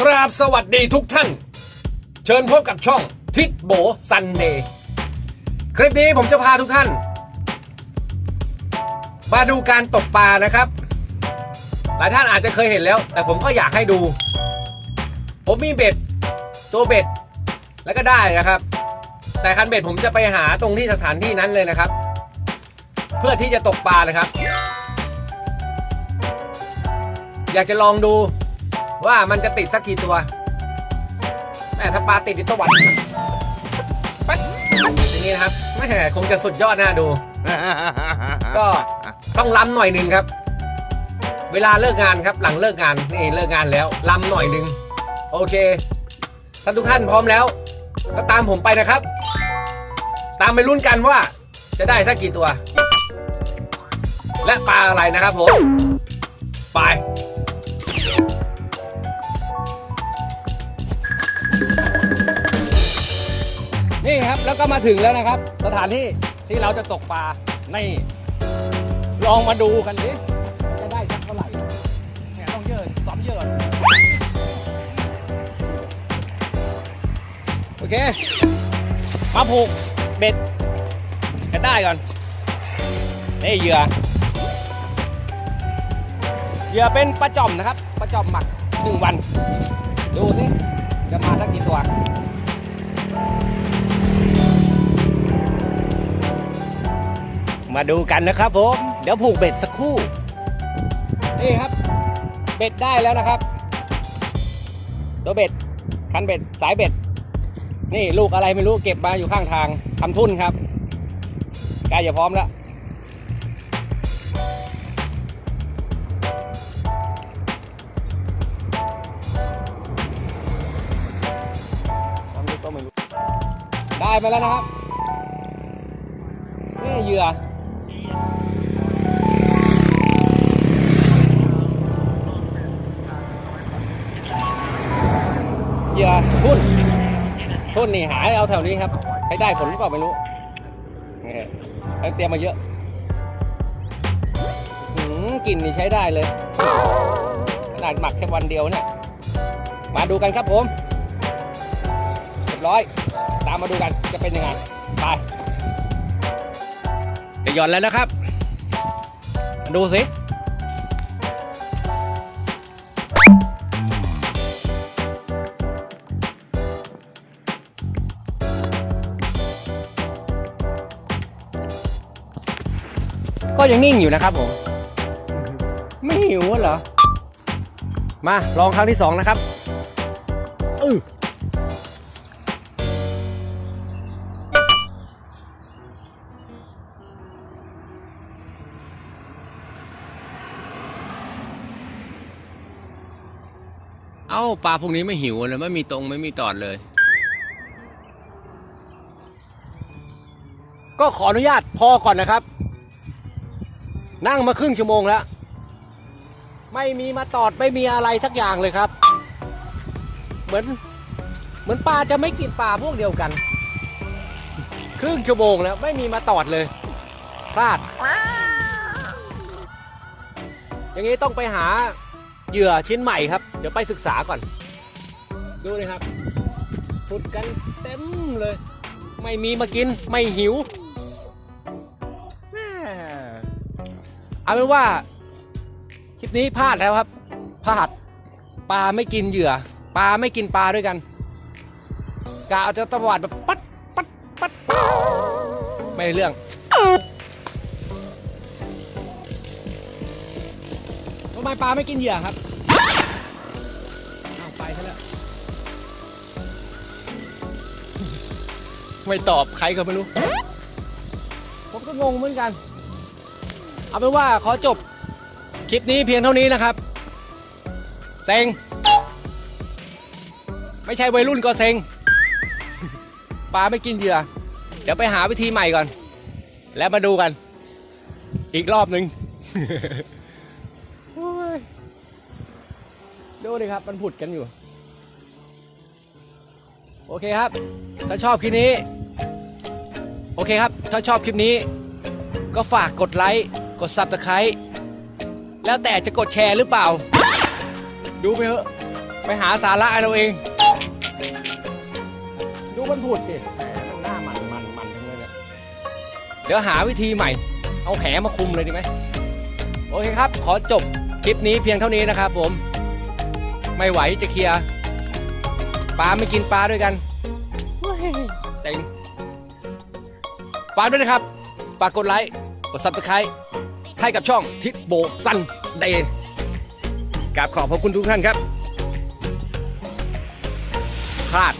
กราบสวัสดีทุกท่าน เชิญพบกับช่องทิศโบซันเดย์คลิปนี้ผมจะพาทุกท่าน มาดูการตกปลานะครับ หลายท่านอาจจะเคยเห็นแล้ว แต่ผมก็อยากให้ดู ผมมีเบ็ด ตัวเบ็ด แล้วก็ได้นะครับ แต่คันเบ็ดผมจะไปหาตรงที่สถานที่นั้นเลยนะครับ เพื่อที่จะตกปลานะครับ อยากจะลองดู ว่ามันจะติดสักกี่ตัวแต่ถ้าปลาติดนี่ตะวันปั๊ดอย่างนี้นะครับไม่แหมคงจะสุดยอดน่าดู ก็ต้องล้ำหน่อยหนึ่งครับ เวลาเลิกงานครับ หลังเลิกงานนี่เลิกงานแล้วล้ำหน่อยหนึ่งโอเคถ้าทุกท่านพร้อมแล้ว ก็ตามผมไปนะครับ ตามไปลุ้นกันว่า จะได้สักกี่ตัว และปลาอะไรนะครับผม ไป แล้วก็มาถึงแล้วนะครับ สถานที่ที่เราจะตกปลานี่ลองมาดูกันดิจะได้สักเท่าไหร่เนี่ยต้องเยอะซ้อมเยอะโอเค มาผูกเบ็ดกันได้ก่อนนี่เหยื่อเหยื่อเป็นปลาจอมนะครับปลาจอมหมักหนึ่งวัน ดูสิจะมาสักกี่ตัว มาดูกันนะครับผม เดี๋ยวผูกเบ็ดสักครู่ นี่ครับ เบ็ดได้แล้วนะครับ ตัวเบ็ด คันเบ็ด สายเบ็ด นี่ลูกอะไรไม่รู้เก็บมาอยู่ข้างทางทำทุ่นครับใกล้จะพร้อมแล้วได้ได้มาแล้วนะครับนี่เหยื่อ เหยื่อทุ่นทุ่นนี่หายเอาแถวนี้ครับ ใช้ได้ผลหรือเปล่าไม่รู้นี่ให้เตรียมมาเยอะหืมกลิ่นนี่ใช้ได้เลย ขนาดหมักแค่วันเดียวเนี่ย มาดูกันครับผมเรียบร้อย ตามมาดูกันจะเป็นยังไง ไป จะหย่อนแล้วนะครับ ดูสิก็ยังนิ่งอยู่นะครับผม ไม่หิวเหรอ มาลองครั้งที่สองนะครับ เอ้าปลาพวกนี้ไม่หิวเลยไม่มีตรงไม่มีตอดเลย ก็ขออนุญาตพอก่อนนะครับ นั่งมาครึ่งชั่วโมงแล้ว ไม่มีมาตอดไม่มีอะไรสักอย่างเลยครับ เหมือน เหมือนปลาจะไม่กินปลาพวกเดียวกัน ครึ่งชั่วโมงแล้วไม่มีมาตอดเลยพลาด อย่างนี้ต้องไปหา เหยื่อชิ้นใหม่ครับ เดี๋ยวไปศึกษาก่อน ดูเลยครับสุดกันเต็มเลย ไม่มีมากินไม่หิวเอาเป็นว่า คลิปนี้พลาดแล้วครับพลาดปลาไม่กินเหยื่อปลาไม่กินปลาด้วยกันกะเอาจะตะวัดแบบปัดปัดปัดไม่เรื่อง ไมปลาไม่กินเหยื่อครับเอาไปซะแล้ว ไม่ตอบใครก็ไม่รู้ ผมก็งงเหมือนกัน เอาเป็นว่าขอจบคลิปนี้เพียงเท่านี้นะครับ เซ็ง ไม่ใช่วัยรุ่นก็เซ็ง ปลาไม่กินเหยื่อ เดี๋ยวไปหาวิธีใหม่ก่อน แล้วมาดูกัน อีกรอบหนึ่ง ดูดิครับ มันผุดกันอยู่ โอเคครับ ถ้าชอบคลิปนี้ โอเคครับ ถ้าชอบคลิปนี้ ก็ฝากกดไลค์ กด Subscribe แล้วแต่จะกดแชร์หรือเปล่า ดูไปเถอะ ไปหาสาระเอาเอง ดูมันพูดสิแหมมันหน้ามันมันมันทั้งเลยเนี่ยเดี๋ยวหาวิธีใหม่ เอาแหมาคุมเลยดีไหม โอเคครับ ขอจบคลิปนี้เพียงเท่านี้นะครับผม ไม่ไหวจะเคลียร์ปลาไม่กินปลาด้วยกันเฮ้ยเซ็งฝากด้วยนะครับ ฝากกดไลค์ กดซับสไครต์ให้กับช่องทิศโบซันเดย์กราบขอบพระคุณทุกท่านครับพลาด